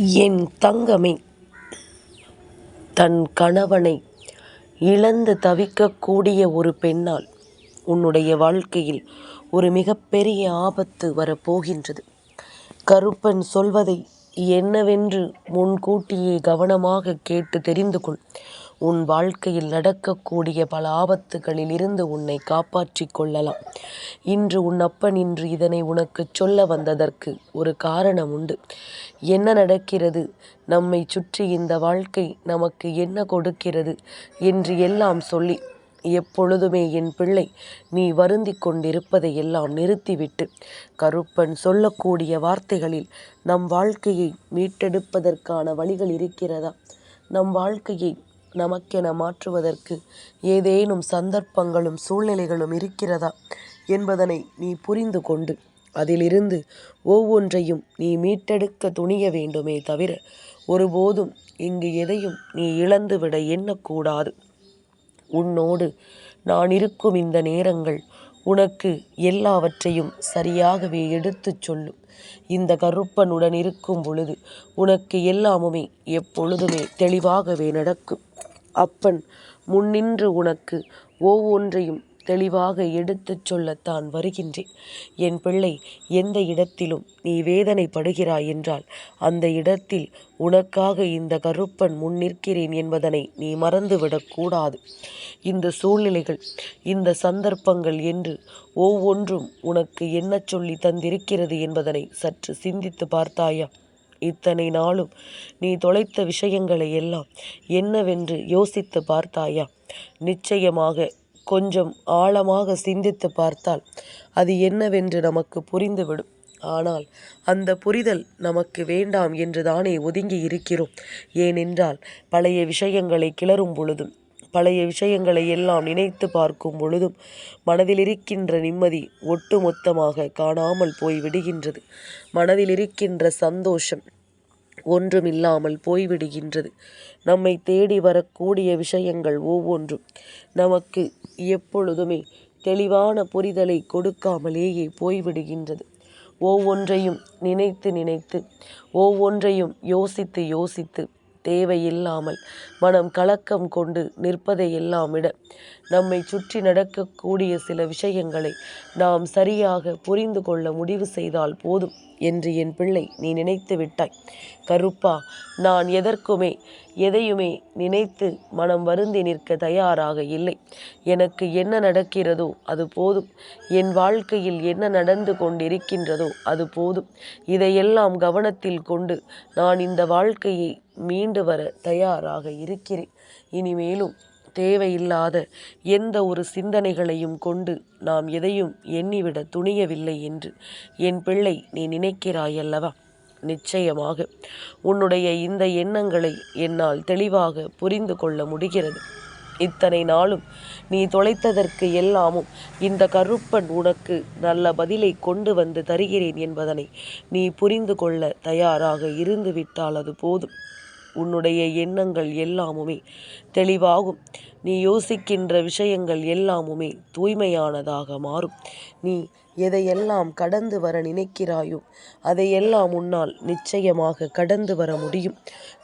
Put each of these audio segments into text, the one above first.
என் தங்கமே தன் கணவனை இழந்து தவிக்கக்கூடிய ஒரு பெண்ணால் உன்னுடைய வாழ்க்கையில் ஒரு மிகப்பெரிய ஆபத்து வரப்போகின்றது. கருப்பன் சொல்வதை என்னவென்று முன்கூட்டியே கவனமாக கேட்டு தெரிந்து கொள். உன் வாழ்க்கையில் நடக்கக்கூடிய பல ஆபத்துகளில் இருந்து உன்னை காப்பாற்றிக் கொள்ளலாம். இன்று உன் அப்பன் இன்று இதனை உனக்கு சொல்ல வந்ததற்கு ஒரு காரணம் உண்டு. என்ன நடக்கிறது? நம்மை சுற்றி இந்த வாழ்க்கை நமக்கு என்ன கொடுக்கிறது என்று எல்லாம் சொல்லி எப்பொழுதுமே என் பிள்ளை நீ வருந்தி கொண்டிருப்பதை எல்லாம் நிறுத்திவிட்டு கருப்பன் சொல்லக்கூடிய வார்த்தைகளில் நம் வாழ்க்கையை மீட்டெடுப்பதற்கான வழிகள் இருக்கிறதா? நம் வாழ்க்கையை நமக்கென மாற்றுவதற்கு ஏதேனும் சந்தர்ப்பங்களும் சூழ்நிலைகளும் இருக்கிறதா என்பதனை நீ புரிந்து கொண்டு அதிலிருந்து ஒவ்வொன்றையும் நீ மீட்டெடுக்க துணிய வேண்டுமே தவிர ஒருபோதும் இங்கு எதையும் நீ இழந்துவிட எண்ணக்கூடாது. உன்னோடு நான் இருக்கும் இந்த நேரங்கள் உனக்கு எல்லாவற்றையும் சரியாகவே எடுத்துச் சொல்லும். இந்த கருப்பனுடன் இருக்கும் பொழுது உனக்கு எல்லாமுமே எப்பொழுதுமே தெளிவாகவே நடக்கும். அப்பன் முன்னின்று உனக்கு ஒவ்வொன்றையும் தெளிவாக எடுத்துச் சொல்லத்தான் வருகின்றேன். என் பிள்ளை எந்த இடத்திலும் நீ வேதனைப்படுகிறாய் என்றால் அந்த இடத்தில் உனக்காக இந்த கருப்பன் முன் நிற்கிறேன் என்பதனை நீ மறந்துவிடக்கூடாது இந்த சூழ்நிலைகள் இந்த சந்தர்ப்பங்கள் என்று ஒவ்வொன்றும் உனக்கு என்ன சொல்லி தந்திருக்கிறது என்பதனை சற்று சிந்தித்து பார்த்தாயா? இத்தனை நாளும் நீ தொலைத்த விஷயங்களை எல்லாம் என்னவென்று யோசித்து பார்த்தாயா? நிச்சயமாக கொஞ்சம் ஆழமாக சிந்தித்து பார்த்தால் அது என்னவென்று நமக்கு புரிந்துவிடும். ஆனால் அந்த புரிதல் நமக்கு வேண்டாம் என்று தானே ஒதுங்கி இருக்கிறோம். ஏனென்றால் பழைய விஷயங்களை கிளறும் பொழுதும் பழைய விஷயங்களை எல்லாம் நினைத்து பார்க்கும் பொழுதும் மனதில் இருக்கின்ற நிம்மதி ஒட்டுமொத்தமாக காணாமல் போய் விடுகின்றது மனதில் இருக்கின்ற சந்தோஷம் ஒன்றுமில்லாமல் போய்விடுகின்றது. நம்மை தேடி வரக்கூடிய விஷயங்கள் ஒவ்வொன்றும் நமக்கு எப்பொழுதுமே தெளிவான புரிதலை கொடுக்காமலேயே போய்விடுகின்றது. ஒவ்வொன்றையும் நினைத்து நினைத்து ஒவ்வொன்றையும் யோசித்து யோசித்து தேவையில்லாமல் மனம் கலக்கம் கொண்டு நிற்பதை எல்லாம் விட நம்மை சுற்றி நடக்கக்கூடிய சில விஷயங்களை நாம் சரியாக புரிந்து கொள்ள முடிவு செய்தால் போதும் என்று என் பிள்ளை நீ நினைத்து விட்டாய். கருப்பா நான் எதற்குமே எதையுமே நினைத்து மனம் வருந்தி நிற்க தயாராக இல்லை. எனக்கு என்ன நடக்கிறதோ அது போதும். என் வாழ்க்கையில் என்ன நடந்து கொண்டிருக்கின்றதோ அது போதும். இதையெல்லாம் கவனத்தில் கொண்டு நான் இந்த வாழ்க்கையை மீண்டு வர தயாராக இருக்கிறேன். இனிமேலும் தேவையில்லாத எந்த ஒரு சிந்தனைகளையும் கொண்டு நாம் எதையும் எண்ணிவிட துணியவில்லை என்று என் பிள்ளை நீ நினைக்கிறாயல்லவா? நிச்சயமாக உன்னுடைய இந்த எண்ணங்களை என்னால் தெளிவாக புரிந்து கொள்ள முடிகிறது. இத்தனை நாளும் நீ தொலைத்ததற்கு எல்லாமும் இந்த கருப்பன் உனக்கு நல்ல பதிலை கொண்டு வந்து தருகிறேன் என்பதனை நீ புரிந்து கொள்ள தயாராக இருந்து விட்டால் அது போதும். உன்னுடைய எண்ணங்கள் எல்லாமுமே தெளிவாகும். நீ யோசிக்கின்ற விஷயங்கள் எல்லாமுமே தூய்மையானதாக மாறும். நீ எதையெல்லாம் கடந்து வர நினைக்கிறாயோ அதையெல்லாம் உன்னால் நிச்சயமாக கடந்து வர முடியும்.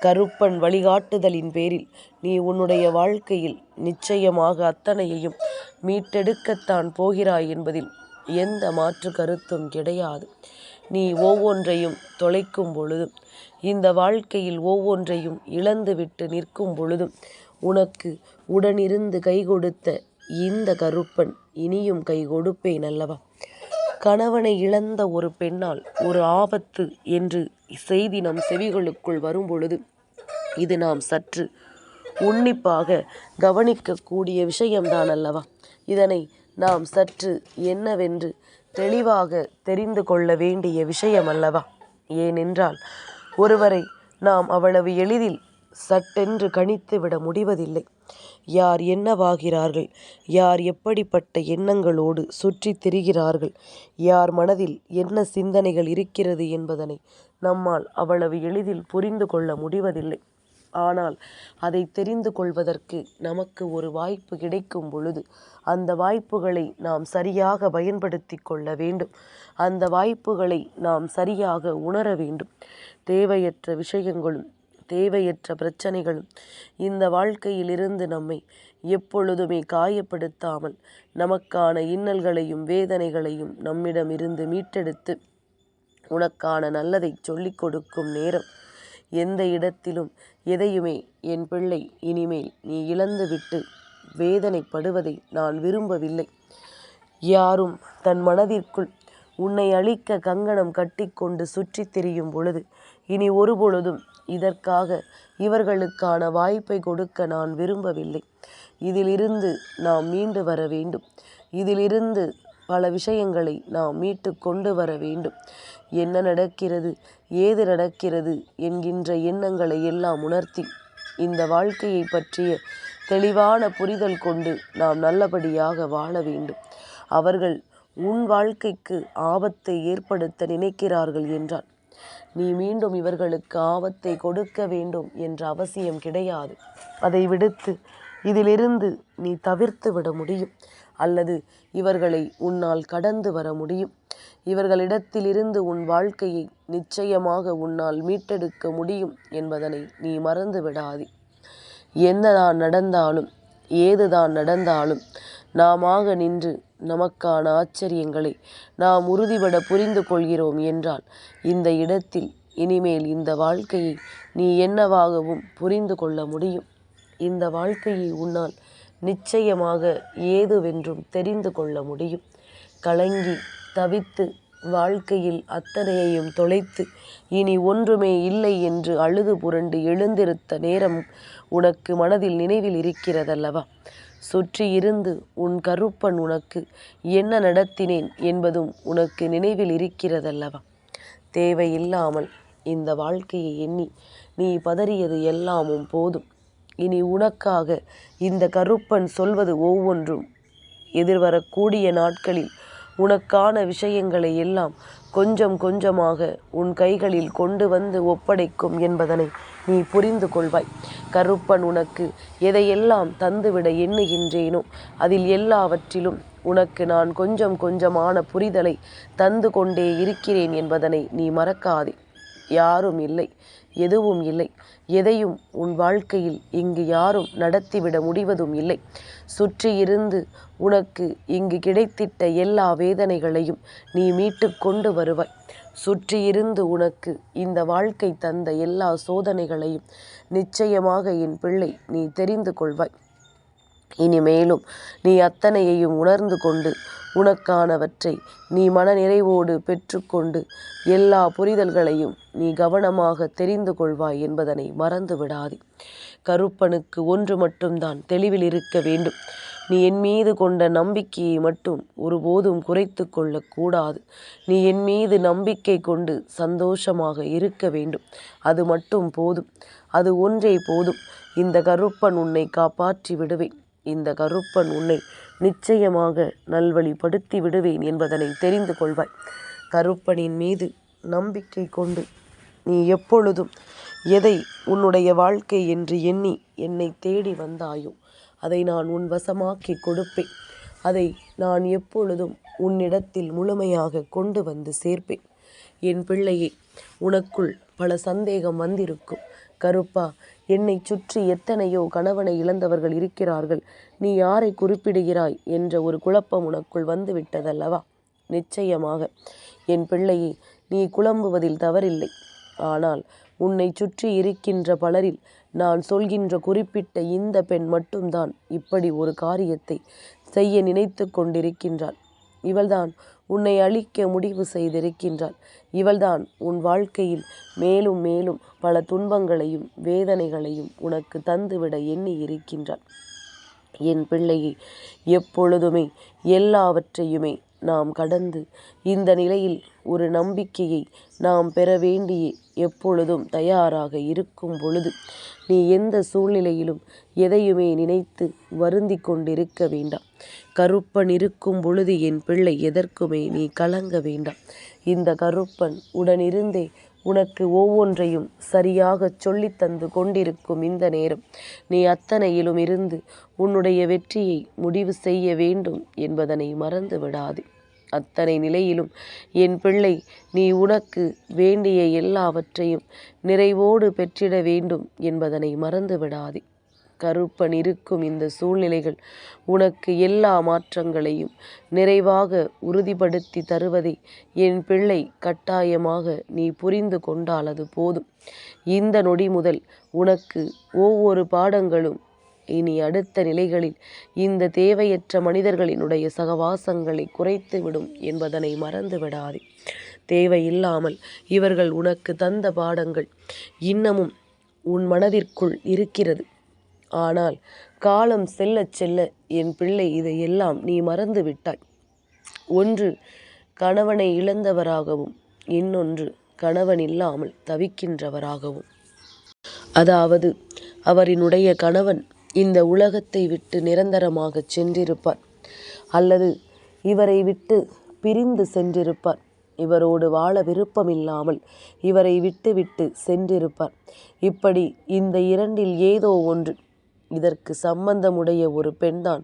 கருப்பன் வழிகாட்டுதலின் பேரில் நீ உன்னுடைய வாழ்க்கையில் நிச்சயமாக அத்தனையையும் மீட்டெடுக்கத்தான் போகிறாய் என்பதில் எந்த மாற்று கருத்தும் கிடையாது. நீ ஒவ்வொன்றையும் தொலைக்கும் பொழுதும் இந்த வாழ்க்கையில் ஒவ்வொன்றையும் இழந்துவிட்டு நிற்கும் பொழுதும் உனக்கு உடனிருந்து கை கொடுத்த இந்த கருப்பன் இனியும் கை கொடுப்பேன் அல்லவா? கணவனை இழந்த ஒரு பெண்ணால் ஒரு ஆபத்து என்று செய்தி நம் செவிகளுக்குள் வரும்பொழுது இது நாம் சற்று உன்னிப்பாக கவனிக்கக்கூடிய விஷயம்தான் அல்லவா? இதனை நாம் சற்று என்னவென்று தெளிவாக தெரிந்து கொள்ள வேண்டிய விஷயம் அல்லவா ஏனென்றால் ஒருவரை நாம் அவ்வளவு எளிதில் சட்டென்று கணித்து விட முடிவதில்லை. யார் என்னவாகிறார்கள்? யார் எப்படிப்பட்ட எண்ணங்களோடு சுற்றி திரிகிறார்கள்? யார் மனதில் என்ன சிந்தனைகள் இருக்கிறது என்பதனை நம்மால் அவ்வளவு எளிதில் புரிந்து கொள்ள முடிவதில்லை. ஆனால் அதை தெரிந்து கொள்வதற்கு நமக்கு ஒரு வாய்ப்பு கிடைக்கும் பொழுது அந்த வாய்ப்புகளை நாம் சரியாக பயன்படுத்தி கொள்ள வேண்டும். அந்த வாய்ப்புகளை நாம் சரியாக உணர வேண்டும். தேவையற்ற விஷயங்களும் தேவையற்ற பிரச்சனைகளும் இந்த வாழ்க்கையிலிருந்து நம்மை எப்பொழுதுமே காயப்படுத்தாமல் நமக்கான இன்னல்களையும் வேதனைகளையும் நம்மிடமிருந்து மீட்டெடுத்து உனக்கான நல்லதை சொல்லிக் கொடுக்கும் நேரம் எந்த இடத்திலும் எதையுமே என் பிள்ளை இனிமேல் நீ இழந்துவிட்டு வேதனைப்படுவதை நான் விரும்பவில்லை. யாரும் தன் மனதிற்குள் உன்னை அழிக்க கங்கணம் கட்டிக்கொண்டு சுற்றித் திரியும் பொழுது இனி ஒருபொழுதும் இதற்காக இவர்களுக்கான வாய்ப்பை கொடுக்க நான் விரும்பவில்லை. இதிலிருந்து நாம் மீண்டு வர வேண்டும். இதிலிருந்து பல விஷயங்களை நாம் மீட்டு கொண்டு வர வேண்டும். என்ன நடக்கிறது? ஏது நடக்கிறது? என்கின்ற எண்ணங்களை எல்லாம் உணர்த்தி இந்த வாழ்க்கையை பற்றிய தெளிவான புரிதல் கொண்டு நாம் நல்லபடியாக வாழ வேண்டும். அவர்கள் உன் வாழ்க்கைக்கு ஆபத்தை ஏற்படுத்த நினைக்கிறார்கள் என்றால் நீ மீண்டும் இவர்களுக்கு ஆபத்தை கொடுக்க வேண்டும் என்ற அவசியம் கிடையாது. அதை விடுத்து இதிலிருந்து நீ தவிர்த்து விட முடியும். அல்லது இவர்களை உன்னால் கடந்து வர முடியும். இவர்களிடத்திலிருந்து உன் வாழ்க்கையை நிச்சயமாக உன்னால் மீட்டெடுக்க முடியும் என்பதனை நீ மறந்து விடாதே என்னதான் நடந்தாலும் ஏதுதான் நடந்தாலும் நாம நின்று நமக்கான ஆச்சரியங்களை நாம் உறுதிபட புரிந்து கொள்கிறோம் என்றால் இந்த இடத்தில் இனிமேல் இந்த வாழ்க்கையை நீ என்னவாகவும் புரிந்து கொள்ள முடியும்? இந்த வாழ்க்கையை உன்னால் நிச்சயமாக ஏதுவென்றும் தெரிந்து கொள்ள முடியும். கலங்கி தவித்து வாழ்க்கையில் அத்தனையையும் தொலைத்து இனி ஒன்றுமே இல்லை என்று அழுது புரண்டு எழுந்திருத்த நேரம் உனக்கு மனதில் நினைவில் இருக்கிறதல்லவா? சுற்றி இருந்து உன் கருப்பன் உனக்கு என்ன நடத்தினேன் என்பதும் உனக்கு நினைவில் இருக்கிறதல்லவா? தேவையில்லாமல் இந்த வாழ்க்கையை எண்ணி நீ பதறியது எல்லாமும் போதும். இனி உனக்காக இந்த கருப்பன் சொல்வது ஒவ்வொன்றும் எதிர்வரக்கூடிய நாட்களில் உனக்கான விஷயங்களை எல்லாம் கொஞ்சம் கொஞ்சமாக உன் கைகளில் கொண்டு வந்து ஒப்படைக்கும் என்பதனை நீ புரிந்து கொள்வாய். கருப்பன் உனக்கு எதையெல்லாம் தந்துவிட எண்ணுகின்றேனோ அதில் எல்லாவற்றிலும் உனக்கு நான் கொஞ்சம் கொஞ்சமான புரிதலை தந்து கொண்டே இருக்கிறேன் என்பதனை நீ மறக்காதே. யாரும் இல்லை எதுவும் இல்லை. எதையும் உன் வாழ்க்கையில் இங்கு யாரும் நடத்திவிட முடிவதும் இல்லை. சுற்றியிருந்து உனக்கு இங்கு கிடைத்திட்ட எல்லா வேதனைகளையும் நீ மீட்டு கொண்டு வருவாய். சுற்றியிருந்து உனக்கு இந்த வாழ்க்கை தந்த எல்லா சோதனைகளையும் நிச்சயமாக என் பிள்ளை நீ தெரிந்து கொள்வாய். இனிமேலும் நீ அத்தனையையும் உணர்ந்து கொண்டு உனக்கானவற்றை நீ மனநிறைவோடு பெற்றுக்கொண்டு எல்லா புரிதல்களையும் நீ கவனமாக தெரிந்து கொள்வாய் என்பதனை மறந்து விடாதே கருப்பனுக்கு ஒன்று மட்டும்தான் தெளிவில் இருக்க வேண்டும். நீ என் மீது கொண்ட நம்பிக்கையை மட்டும் ஒருபோதும் குறைத்து கொள்ளக்கூடாது. நீ என் மீது நம்பிக்கை கொண்டு சந்தோஷமாக இருக்க வேண்டும். அது மட்டும் போதும். அது ஒன்றே போதும். இந்த கருப்பன் உன்னை காப்பாற்றி விடுவேன். இந்த கருப்பன் உன்னை நிச்சயமாக நல்வழிப்படுத்தி விடுவேன் என்பதனை தெரிந்து கொள்வாய். கருப்பனின் மீது நம்பிக்கை கொண்டு நீ எப்பொழுதும் எதை உன்னுடைய வாழ்க்கை என்று எண்ணி என்னை தேடி வந்தாயோ அதை நான் உன் வசமாக்கி கொடுப்பேன். அதை நான் எப்பொழுதும் உன்னிடத்தில் முழுமையாக கொண்டு வந்து சேர்ப்பேன். என் பிள்ளையே உனக்குள் பல சந்தேகம் வந்திருக்கும். கருப்பா என்னை சுற்றி எத்தனையோ கணவனை இழந்தவர்கள் இருக்கிறார்கள். நீ யாரை குறிப்பிடுகிறாய் என்ற ஒரு குழப்பம் உனக்குள் வந்துவிட்டதல்லவா? நிச்சயமாக. என் பிள்ளையை நீ குழம்புவதில் தவறில்லை. ஆனால் உன்னை சுற்றி இருக்கின்ற பலரில் நான் சொல்கின்ற குறிப்பிட்ட இந்த பெண் மட்டும்தான் இப்படி ஒரு காரியத்தை செய்ய நினைத்து கொண்டிருக்கின்றாள். இவள்தான் உன்னை அழிக்க முடிவு செய்திருக்கின்றாள். இவள்தான் உன் வாழ்க்கையில் மேலும் மேலும் பல துன்பங்களையும் வேதனைகளையும் உனக்கு தந்துவிட எண்ணி இருக்கின்றாள் என் பிள்ளையை எப்பொழுதுமே எல்லாவற்றையுமே நாம் கடந்து இந்த நிலையில் ஒரு நம்பிக்கையை நாம் பெற வேண்டிய எப்பொழுதும் தயாராக இருக்கும் பொழுது நீ எந்த சூழ்நிலையிலும் எதையுமே நினைத்து வருந்தி கொண்டிருக்க வேண்டாம். கருப்பன் இருக்கும் பொழுது என் பிள்ளை எதற்குமே நீ கலங்க வேண்டாம். இந்த கருப்பன் உடனிருந்தே உனக்கு ஒவ்வொன்றையும் சரியாகச் சொல்லித் தந்து கொண்டிருக்கும் இந்த நேரம் நீ அத்தனையிலும் இருந்து உன்னுடைய வெற்றியை முடிவு செய்ய வேண்டும் என்பதனை மறந்து விடாதே அத்தனை நிலையிலும் என் பிள்ளை நீ உனக்கு வேண்டிய எல்லாவற்றையும் நிறைவோடு பெற்றிட வேண்டும் என்பதனை மறந்து விடாதே கருப்பன் இருக்கும் இந்த சூழ்நிலைகள் உனக்கு எல்லா மாற்றங்களையும் நிறைவாக உறுதிப்படுத்தி தருவதை என் பிள்ளை கட்டாயமாக நீ புரிந்து கொண்டால் அது போதும். இந்த நொடி முதல் உனக்கு ஒவ்வொரு பாடங்களும் இனி அடுத்த நிலைகளில் இந்த தேவையற்ற மனிதர்களினுடைய சகவாசங்களை குறைத்துவிடும் என்பதனை மறந்து விடாதே தேவையில்லாமல் இவர்கள் உனக்கு தந்த பாடங்கள் இன்னமும் உன் மனதிற்குள் இருக்கிறது. ஆனால் காலம் செல்லச் செல்ல என் பிள்ளை இதையெல்லாம் நீ மறந்து விட்டாய் ஒன்று கணவனை இழந்தவராகவும் இன்னொன்று கணவன் இல்லாமல் தவிக்கின்றவராகவும். அதாவது அவரினுடைய கணவன் இந்த உலகத்தை விட்டு நிரந்தரமாகச் சென்றிருப்பார். அல்லது இவரை விட்டு பிரிந்து சென்றிருப்பார். இவரோடு வாழ விருப்பமில்லாமல் இவரை விட்டுவிட்டு சென்றிருப்பார். இப்படி இந்த இரண்டில் ஏதோ ஒன்று. இதற்கு சம்பந்தமுடைய ஒரு பெண்தான்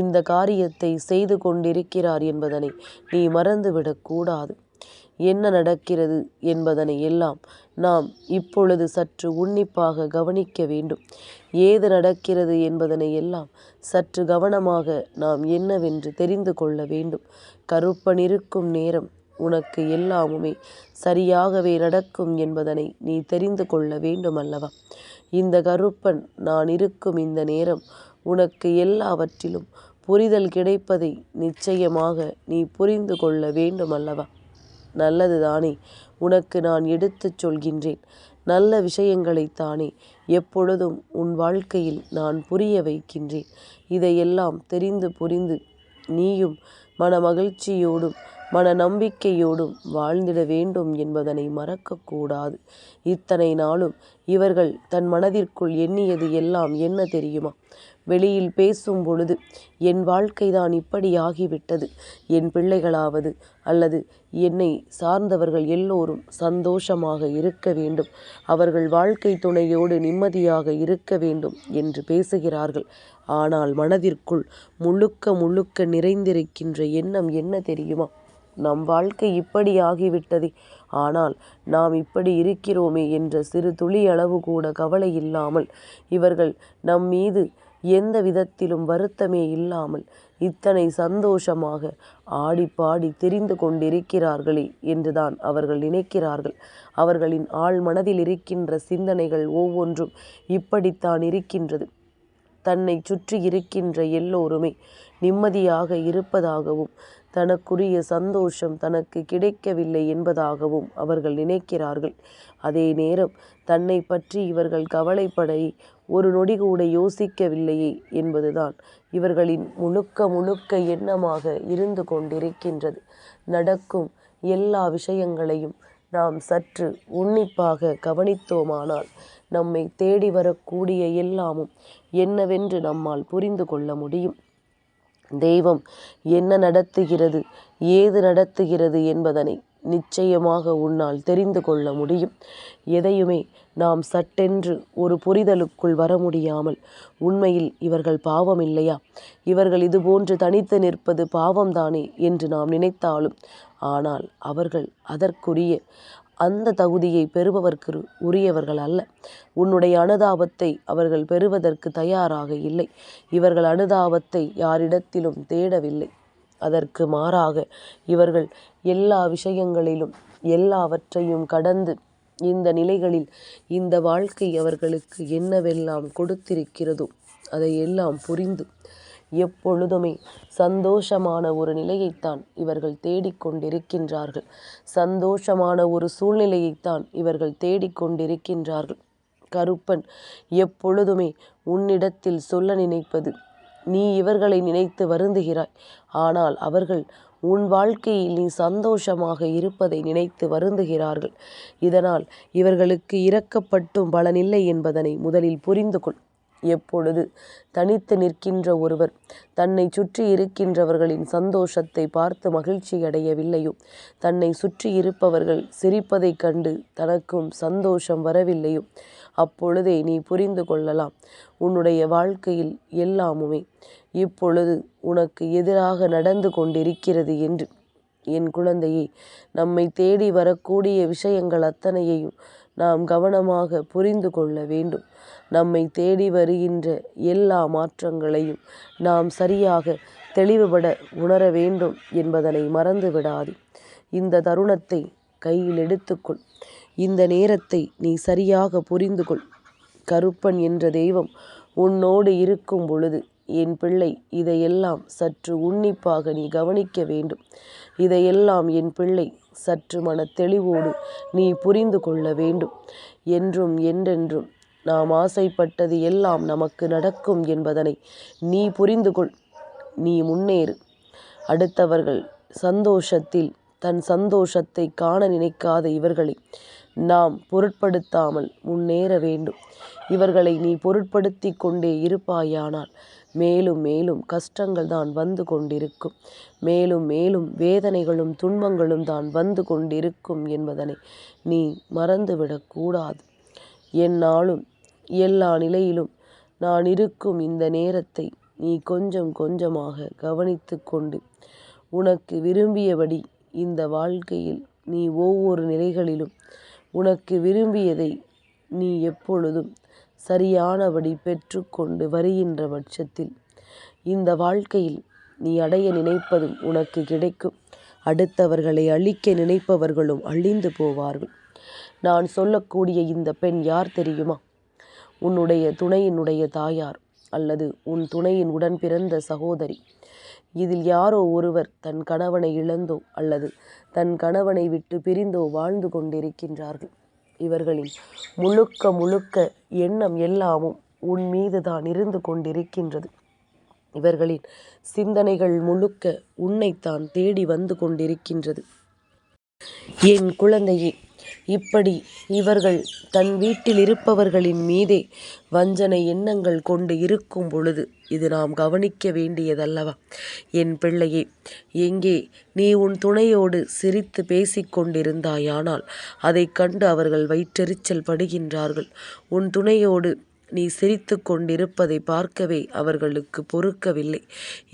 இந்த காரியத்தை செய்து கொண்டிருக்கிறார் என்பதனை நீ மறந்துவிடக்கூடாது என்ன நடக்கிறது என்பதனை எல்லாம் நாம் இப்பொழுது சற்று உன்னிப்பாக கவனிக்க வேண்டும். ஏது நடக்கிறது என்பதனை எல்லாம் சற்று கவனமாக நாம் என்னவென்று தெரிந்து கொள்ள வேண்டும். கருப்பன் இருக்கும் நேரம் உனக்கு எல்லாமுமே சரியாகவே நடக்கும் என்பதனை நீ தெரிந்து கொள்ள வேண்டும் அல்லவா இந்த கருப்பன் நான் இருக்கும் இந்த நேரம் உனக்கு எல்லாவற்றிலும் புரிதல் கிடைப்பதை நிச்சயமாக நீ புரிந்து கொள்ள வேண்டும் அல்லவா நல்லது தானே? உனக்கு நான் எடுத்துச் சொல்கின்றேன். நல்ல விஷயங்களைத்தானே எப்பொழுதும் உன் வாழ்க்கையில் நான் புரிய வைக்கின்றேன். இதையெல்லாம் தெரிந்து புரிந்து நீயும் மன மகிழ்ச்சியோடும் மன நம்பிக்கையோடும் வாழ்ந்திட வேண்டும் என்பதனை மறக்கக்கூடாது இத்தனை நாளும் இவர்கள் தன் மனதிற்குள் எண்ணியது எல்லாம் என்ன தெரியுமா? வெளியில் பேசும் பொழுது என் வாழ்க்கைதான் இப்படி ஆகிவிட்டது. என் பிள்ளைகளாவது அல்லது என்னை சார்ந்தவர்கள் எல்லோரும் சந்தோஷமாக இருக்க வேண்டும். அவர்கள் வாழ்க்கை துணையோடு நிம்மதியாக இருக்க வேண்டும் என்று பேசுகிறார்கள். ஆனால் மனதிற்குள் முழுக்க முழுக்க நிறைந்திருக்கின்ற எண்ணம் என்ன தெரியுமா? நம் வாழ்க்கை இப்படி ஆகிவிட்டதே. ஆனால் நாம் இப்படி இருக்கிறோமே என்ற சிறு துளி அளவு கூட கவலை இல்லாமல் இவர்கள் நம் மீது எந்த விதத்திலும் வருத்தமே இல்லாமல் இத்தனை சந்தோஷமாக ஆடி பாடி தெரிந்து கொண்டிருக்கிறார்களே என்றுதான் அவர்கள் நினைக்கிறார்கள். அவர்களின் ஆழ் மனதில் இருக்கின்ற சிந்தனைகள் ஒவ்வொன்றும் இப்படித்தான் இருக்கின்றது. தன்னை சுற்றி இருக்கின்ற எல்லோருமே நிம்மதியாக இருப்பதாகவும் தனக்குரிய சந்தோஷம் தனக்கு கிடைக்கவில்லை என்பதாகவும் அவர்கள் நினைக்கிறார்கள். அதே நேரம் தன்னை பற்றி இவர்கள் கவலைப்பட ஒரு நொடி கூட யோசிக்கவில்லையே என்பதுதான் இவர்களின் முழுக்க முழுக்க எண்ணமாக இருந்து கொண்டிருக்கின்றது. நடக்கும் எல்லா விஷயங்களையும் நாம் சற்று உன்னிப்பாக கவனித்தோமானால் நம்மை தேடி வரக்கூடிய எல்லாமும் என்னவென்று நம்மால் புரிந்து கொள்ள முடியும். தெய்வம் என்ன நடத்துகிறது ஏது நடத்துகிறது என்பதனை நிச்சயமாக உன்னால் தெரிந்து கொள்ள முடியும். எதையுமே நாம் சட்டென்று ஒரு புரிதலுக்குள் வர முடியாமல் உண்மையில் இவர்கள் பாவம் இல்லையா? இவர்கள் இதுபோன்று தனித்து நிற்பது பாவம்தானே என்று நாம் நினைத்தாலும் ஆனால் அவர்கள் அதற்குரிய அந்த தகுதியை பெறுபவர்க்கு உரியவர்கள் அல்ல. உன்னுடைய அனுதாபத்தை அவர்கள் பெறுவதற்கு தயாராக இல்லை. இவர்கள் அனுதாபத்தை யாரிடத்திலும் தேடவில்லை. அதற்கு மாறாக இவர்கள் எல்லா விஷயங்களிலும் எல்லாவற்றையும் கடந்து இந்த நிலைகளில் இந்த வாழ்க்கை அவர்களுக்கு என்னவெல்லாம் கொடுத்திருக்கிறதோ அதையெல்லாம் புரிந்து எப்பொழுதுமே சந்தோஷமான ஒரு நிலையைத்தான் இவர்கள் தேடிக்கொண்டிருக்கின்றார்கள். சந்தோஷமான ஒரு சூழ்நிலையைத்தான் இவர்கள் தேடிக்கொண்டிருக்கின்றார்கள். கருப்பன் எப்பொழுதுமே உன்னிடத்தில் சொல்ல நினைப்பது நீ இவர்களை நினைத்து வருந்துகிறாய். ஆனால் அவர்கள் உன் வாழ்க்கையில் நீ சந்தோஷமாக இருப்பதை நினைத்து வருந்துகிறார்கள். இதனால் இவர்களுக்கு இறக்கப்பட்டும் பலனில்லை என்பதனை முதலில் புரிந்து கொள் எப்பொழுது? தனித்து நிற்கின்ற ஒருவர் தன்னை சுற்றி இருக்கின்றவர்களின் சந்தோஷத்தை பார்த்து மகிழ்ச்சி அடையவில்லையோ? தன்னை சுற்றி இருப்பவர்கள் சிரிப்பதைக் கண்டு தனக்கும் சந்தோஷம் வரவில்லையோ? அப்பொழுதே நீ புரிந்து கொள்ளலாம். உன்னுடைய வாழ்க்கையில் எல்லாமுமே இப்பொழுது உனக்கு எதிராக நடந்து கொண்டிருக்கிறது என்று. என் குழந்தையை நம்மை தேடி வரக்கூடிய விஷயங்கள் அத்தனையையும் நாம் கவனமாக புரிந்து கொள்ள வேண்டும். நம்மை தேடி வருகின்ற எல்லா மாற்றங்களையும் நாம் சரியாக தெளிவுபட உணர வேண்டும் என்பதனை மறந்து விடாது இந்த தருணத்தை கையில் எடுத்துக்கொள். இந்த நேரத்தை நீ சரியாக புரிந்து கொள் கருப்பன் என்ற தெய்வம் உன்னோடு இருக்கும் பொழுது என் பிள்ளை இதையெல்லாம் சற்று உன்னிப்பாக நீ கவனிக்க வேண்டும். இதையெல்லாம் என் பிள்ளை சற்று மன தெளிவோடு நீ புரிந்து கொள்ள வேண்டும். என்றும் என்றென்றும் நாம் ஆசைப்பட்டது எல்லாம் நமக்கு நடக்கும் என்பதனை நீ புரிந்து கொள். நீ முன்னேறு. அடுத்தவர்கள் சந்தோஷத்தில் தன் சந்தோஷத்தை காண நினைக்காத இவர்களை நாம் பொருட்படுத்தாமல் முன்னேற வேண்டும். இவர்களை நீ பொருட்படுத்தி கொண்டே இருப்பாயானால் மேலும் மேலும் கஷ்டங்கள் தான் வந்து கொண்டிருக்கும். மேலும் மேலும் வேதனைகளும் துன்பங்களும் தான் வந்து கொண்டிருக்கும் என்பதனை நீ மறந்துவிடக்கூடாது என்னாலும் எல்லா நிலையிலும் நான் இருக்கும் இந்த நேரத்தை நீ கொஞ்சம் கொஞ்சமாக கவனித்து கொண்டு உனக்கு விரும்பியபடி இந்த வாழ்க்கையில் நீ ஒவ்வொரு நிலைகளிலும் உனக்கு விரும்பியதை நீ எப்பொழுதும் சரியானபடி பெற்றுக்கொண்டு வருகின்ற பட்சத்தில் இந்த வாழ்க்கையில் நீ அடைய நினைப்பதும் உனக்கு கிடைக்கும். அடுத்தவர்களை அழிக்க நினைப்பவர்களும் அழிந்து போவார்கள். நான் சொல்லக்கூடிய இந்த பெண் யார் தெரியுமா? உன்னுடைய துணையினுடைய தாயார் அல்லது உன் துணையின் உடன் பிறந்த சகோதரி. இதில் யாரோ ஒருவர் தன் கணவனை இழந்தோ அல்லது தன் கணவனை விட்டு பிரிந்தோ வாழ்ந்து கொண்டிருக்கின்றார்கள். இவர்களின் முழுக்க முழுக்க எண்ணம் எல்லாமும் உன் மீது தான் இருந்து கொண்டிருக்கின்றது. இவர்களின் சிந்தனைகள் முழுக்க உன்னைத்தான் தேடி வந்து கொண்டிருக்கின்றது. என் குழந்தையே இப்படி இவர்கள் தன் வீட்டில் இருப்பவர்களின் மீதே வஞ்சனை எண்ணங்கள் கொண்டு இருக்கும் பொழுது இது நாம் கவனிக்க வேண்டியதல்லவா? என் பிள்ளையே எங்கே நீ உன் துணையோடு சிரித்து பேசிக்கொண்டிருந்தாயானால் அதைக் கண்டு அவர்கள் வயிற்றெரிச்சல் படுகின்றார்கள். உன் துணையோடு நீ சிரித்து கொண்டிருப்பதை பார்க்கவே அவர்களுக்கு பொறுக்கவில்லை.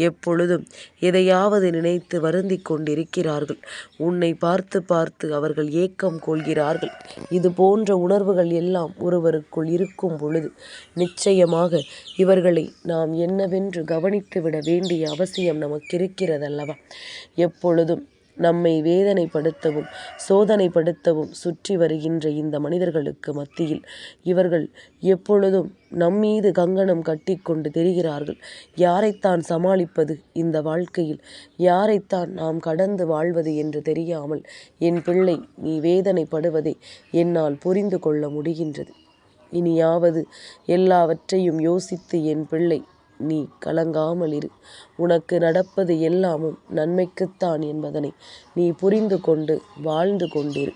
எப்பொழுதும் எதையாவது நினைத்து வருந்தி கொண்டிருக்கிறார்கள். உன்னை பார்த்து பார்த்து அவர்கள் ஏக்கம் கொள்கிறார்கள். இது போன்ற உணர்வுகள் எல்லாம் ஒருவருக்குள் இருக்கும் பொழுது நிச்சயமாக இவர்களை நாம் என்னவென்று கவனித்துவிட வேண்டிய அவசியம் நமக்கு இருக்கிறதல்லவா எப்பொழுதும் நம்மை வேதனைப்படுத்தவும் சோதனைப்படுத்தவும் சுற்றி வருகின்ற இந்த மனிதர்களுக்கு மத்தியில் இவர்கள் எப்பொழுதும் நம்மீது கங்கணம் கட்டிக்கொண்டு தெரிகிறார்கள். யாரைத்தான் சமாளிப்பது இந்த வாழ்க்கையில்? யாரைத்தான் நாம் கடந்து வாழ்வது என்று தெரியாமல் என் பிள்ளை நீ வேதனைப்படுவதை என்னால் புரிந்து கொள்ள முடிகின்றது. இனியாவது எல்லாவற்றையும் யோசித்து என் பிள்ளை நீ கலங்காமல் இரு. உனக்கு நடப்பது எல்லாமும் நன்மைக்குத்தான் என்பதனை நீ புரிந்து கொண்டு வாழ்ந்து கொண்டிரு.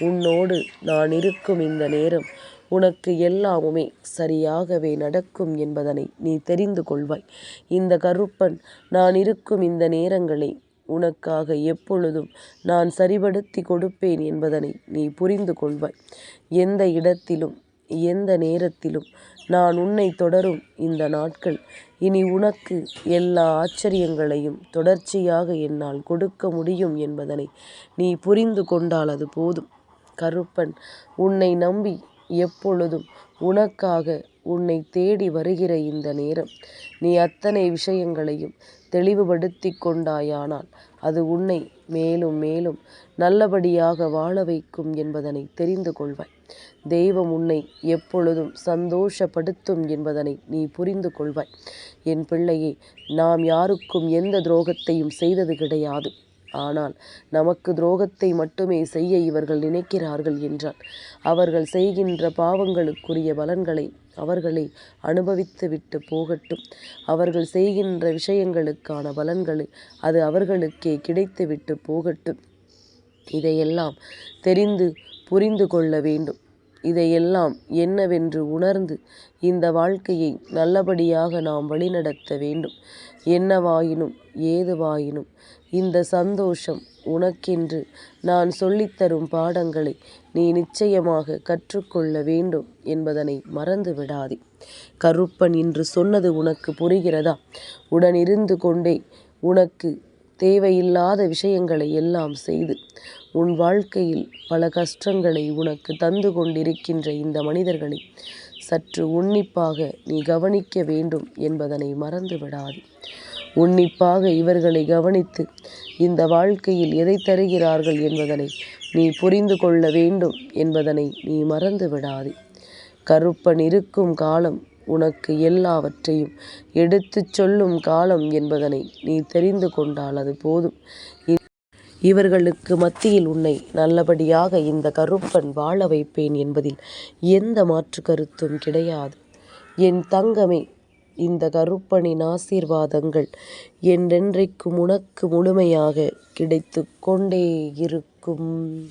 உன்னோடு நான் இருக்கும் இந்த நேரம் உனக்கு எல்லாமுமே சரியாகவே நடக்கும் என்பதனை நீ தெரிந்து கொள்வாய். இந்த கருப்பன் நான் இருக்கும் இந்த நேரங்களை உனக்காக எப்பொழுதும் நான் சரிபடுத்தி கொடுப்பேன் என்பதனை நீ புரிந்து கொள்வாய். எந்த இடத்திலும் எந்த நேரத்திலும் நான் உன்னை தொடரும் இந்த நாட்கள். இனி உனக்கு எல்லா ஆச்சரியங்களையும் தொடர்ச்சியாக என்னால் கொடுக்க முடியும் என்பதனை நீ புரிந்து கொண்டால் அது போதும். கருப்பன் உன்னை நம்பி எப்பொழுதும் உனக்காக உன்னை தேடி வருகிற இந்த நேரம் நீ அத்தனை விஷயங்களையும் தெளிவுபடுத்தி கொண்டாயானால் அது உன்னை மேலும் மேலும் நல்லபடியாக வாழ வைக்கும் என்பதனை தெரிந்து கொள்வாய். தெய்வம் உன்னை எப்பொழுதும் சந்தோஷப்படுத்தும் என்பதனை நீ புரிந்து கொள்வாய். என் பிள்ளையே நாம் யாருக்கும் எந்த துரோகத்தையும் செய்தது கிடையாது. ஆனால் நமக்கு துரோகத்தை மட்டுமே செய்ய இவர்கள் நினைக்கிறார்கள் என்றால் அவர்கள் செய்கின்ற பாவங்களுக்குரிய பலன்களை அவர்களை அனுபவித்து விட்டு போகட்டும். அவர்கள் செய்கின்ற விஷயங்களுக்கான பலன்களை அது அவர்களுக்கே கிடைத்து விட்டு போகட்டும். இதையெல்லாம் தெரிந்து புரிந்து கொள்ள வேண்டும். இதையெல்லாம் என்னவென்று உணர்ந்து இந்த வாழ்க்கையை நல்லபடியாக நாம் வழிநடத்த வேண்டும். என்னவாயினும் ஏதுவாயினும் இந்த சந்தோஷம் உனக்கென்று நான் சொல்லித்தரும் பாடங்களை நீ நிச்சயமாக கற்றுக்கொள்ள வேண்டும் என்பதனை மறந்து விடாதே கருப்பன் இன்று சொன்னது உனக்கு புரிகிறதா? உடனிருந்து கொண்டே உனக்கு தேவையில்லாத விஷயங்களை எல்லாம் செய்து உன் வாழ்க்கையில் பல கஷ்டங்களை உனக்கு தந்து கொண்டிருக்கின்ற இந்த மனிதர்களை சற்று உன்னிப்பாக நீ கவனிக்க வேண்டும் என்பதனை மறந்து விடாது உன்னிப்பாக இவர்களை கவனித்து இந்த வாழ்க்கையில் எதை தருகிறார்கள் என்பதனை நீ புரிந்து கொள்ள வேண்டும் என்பதனை நீ மறந்து விடாது கருப்பன் இருக்கும் காலம் உனக்கு எல்லாவற்றையும் எடுத்துச் சொல்லும் காலம் என்பதனை நீ தெரிந்து கொண்டால் அது போதும். இவர்களுக்கு மத்தியில் உன்னை நல்லபடியாக இந்த கருப்பன் வாழ வைப்பேன் என்பதில் எந்த மாற்று கருத்தும் கிடையாது. என் தங்கமே இந்த கருப்பனின் ஆசீர்வாதங்கள் என்றென்றைக்கும் உனக்கு முழுமையாக கிடைத்து கொண்டே இருக்கும்.